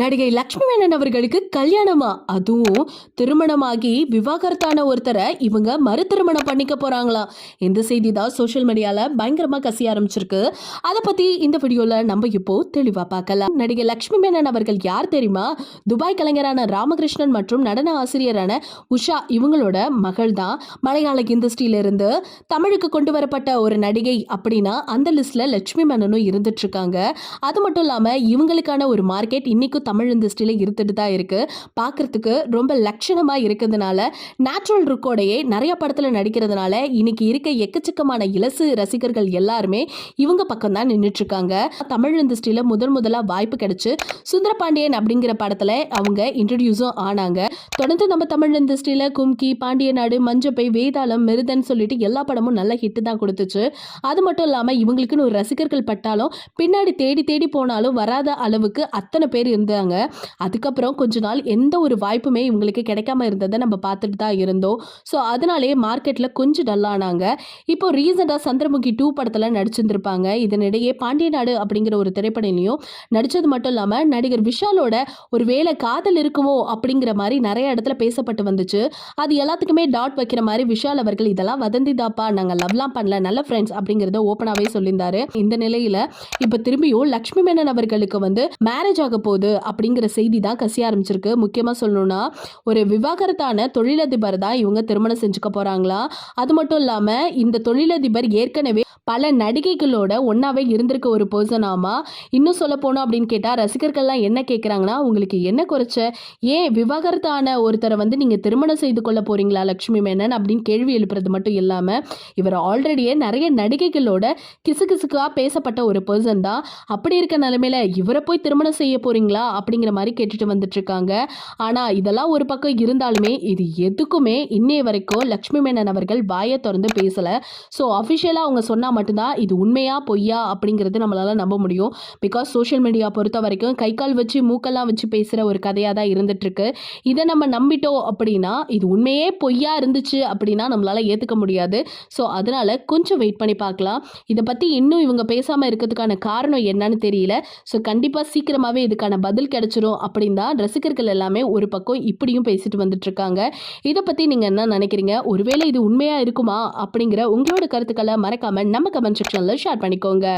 நடிகை லக்ஷ்மி மேனன் அவர்களுக்கு கல்யாணமா? அதுவும் திருமணமாகி விவாகரத்தான ஒருத்தரை இவங்க மறு திருமணம் பண்ணிக்க போறாங்களாம் இந்த செய்தி தான் சோஷியல் மீடியால பயங்கரமா கசிய ஆரம்பிச்சிருக்கு. அதை பத்தி இந்த வீடியோல நம்ம இப்போ தெளிவா பார்க்கலாம். நடிகை லக்ஷ்மி மேனன் அவர்கள் யார் தெரியுமா? துபாய் கலைஞரான ராமகிருஷ்ணன் மற்றும் நடன ஆசிரியரான உஷா இவங்களோட மகள் தான். மலையாள இண்டஸ்ட்ரியில இருந்து தமிழுக்கு கொண்டு வரப்பட்ட ஒரு நடிகை அப்படின்னா அந்த லிஸ்ட்ல லட்சுமி மேனனும் இருந்துட்டு இருக்காங்க. அது மட்டும் இல்லாம இவங்களுக்கான ஒரு மார்க்கெட் இன்னைக்கும் தமிழ் இண்டஸ்ட்ரியில் இருந்துட்டு தான் இருக்குது பார்க்கறதுக்கு ரொம்ப லட்சணமாக இருக்கிறதுனால நேச்சுரல் ருக்கோடையே நிறைய படத்தில் நடிக்கிறதுனால இன்னைக்கு இருக்க எக்கச்சக்கமான இலசு ரசிகர்கள் எல்லாருமே இவங்க பக்கம் தான் நின்றுட்டுருக்காங்க தமிழ் இண்டஸ்ட்ரியில் முதல் முதலாக வாய்ப்பு கிடைச்சு சுந்தரபாண்டியன் அப்படிங்கிற படத்தில் அவங்க இன்ட்ரடியூஸும் ஆனாங்க. தொடர்ந்து நம்ம தமிழ் இண்டஸ்ட்ரியில் கும்கி பாண்டிய நாடு மஞ்சப்பை வேதாளம் மிருதன் சொல்லிட்டு எல்லா படமும் நல்ல ஹிட்டு தான் கொடுத்துச்சு. அது மட்டும் இல்லாமல் இவங்களுக்குன்னு ஒரு ரசிகர்கள் பட்டாலும் பின்னாடி தேடி தேடி போனாலும் வராத அளவுக்கு அத்தனை பேர் இருந்தாங்க அதுக்கப்புறம் கொஞ்ச நாள் எந்த ஒரு வாய்ப்புமே இவங்களுக்கு கிடைக்காம இருந்ததை நம்ம பார்த்துட்டு தான் இருந்தோம். ஸோ அதனாலேயே மார்க்கெட்டில் கொஞ்சம் டல்லானாங்க இப்போ ரீசெண்டாக சந்திரமுகி டூ படத்தில் நடிச்சிருந்திருப்பாங்க. இதனிடையே பாண்டிய நாடு அப்படிங்கிற ஒரு திரைப்படலையும் நடித்தது மட்டும் இல்லாமல் நடிகர் விஷாலோட ஒரு வேலை காதல் இருக்குமோ அப்படிங்கிற மாதிரி நிறைய இடத்துல பேசப்பட்டு வந்துச்சு. அது எல்லாத்துக்குமே டாட் வைக்கிற மாதிரி விஷால் அவர்கள் இதெல்லாம் வதந்தி தாப்பா நாங்கள் லவ்லாம் பண்ணல நல்ல ஃப்ரெண்ட்ஸ் அப்படிங்கிறத ஓப்பனாகவே சொல்லியிருந்தாரு. இந்த நிலையில் இப்போ திரும்பியும் லக்ஷ்மி மேனன் அவர்களுக்கு வந்து மேரேஜ் ஆக போகுது அப்படிங்கிற செய்தி தான் கசிய ஆரம்பிச்சிருக்கு. முக்கியமாக சொல்லணும்னா ஒரு விவாகரத்தான தொழிலதிபர் தான் இவங்க திருமணம் செஞ்சுக்க போகிறாங்களா அது மட்டும் இல்லாமல் இந்த தொழிலதிபர் ஏற்கனவே பல நடிகைகளோட ஒன்றாவே இருந்திருக்க ஒரு பர்சனாமா இன்னும் சொல்ல போனோம் அப்படின்னு கேட்டால் ரசிகர்கள்லாம் என்ன கேட்குறாங்கன்னா உங்களுக்கு என்ன குறைச்ச? ஏன் விவாகரத்தான ஒருத்தரை வந்து நீங்கள் திருமணம் செய்து கொள்ள போகிறீங்களா லக்ஷ்மி மேனன்? அப்படின்னு கேள்வி எழுப்புறது மட்டும் இல்லாமல் இவர் ஆல்ரெடியே நிறைய நடிகைகளோட கிசுகிசுக்காக பேசப்பட்ட ஒரு பர்சன் தான். அப்படி இருக்க நிலைமையில இவரை போய் திருமணம் செய்ய போகிறீங்களா அப்படிங்கிற மாதிரி கேட்டுட்டு வந்துட்டு இருக்காங்க ஆனால் இதெல்லாம் ஒரு பக்கம் இருந்தாலுமே இது எதுக்குமே இன்னைய வரைக்கும் லக்ஷ்மி மேனன் அவர்கள் வாயை திறந்து பேசலை. ஸோ அஃபிஷியலாக அவங்க சொன்னால் மட்டும்தான் இது உண்மையா பொய்யா அப்படிங்கிறது நம்மளால நம்ப முடியும். பிகாஸ் சோஷியல் மீடியா பொறுத்த வரைக்கும் கை கால் வச்சு மூக்கெல்லாம் வச்சு பேசுகிற ஒரு கதையாக தான் இருந்துட்டு இருக்கு இதை நம்ம நம்பிட்டோம் அப்படின்னா இது உண்மையே பொய்யா இருந்துச்சு அப்படின்னா நம்மளால ஏற்றுக்க முடியாது. ஸோ அதனால கொஞ்சம் வெயிட் பண்ணி பார்க்கலாம். இதை பற்றி இன்னும் இவங்க பேசாமல் இருக்கிறதுக்கான காரணம் என்னன்னு தெரியல. ஸோ கண்டிப்பாக சீக்கிரமாகவே இதுக்கான பதில் கிடைச்சிரும் அப்படின்னு தான் ரசிகர்கள் எல்லாமே ஒரு பக்கம் இப்படியும் பேசிட்டு வந்துட்டு இருக்காங்க இதை பற்றி நீங்கள் என்ன நினைக்கிறீங்க? ஒருவேளை இது உண்மையாக இருக்குமா? அப்படிங்கிற உங்களோட கருத்துக்களை மறக்காம நம்ம கமெண்ட் செக்ஷனில் ஷேர் பண்ணிக்கோங்க.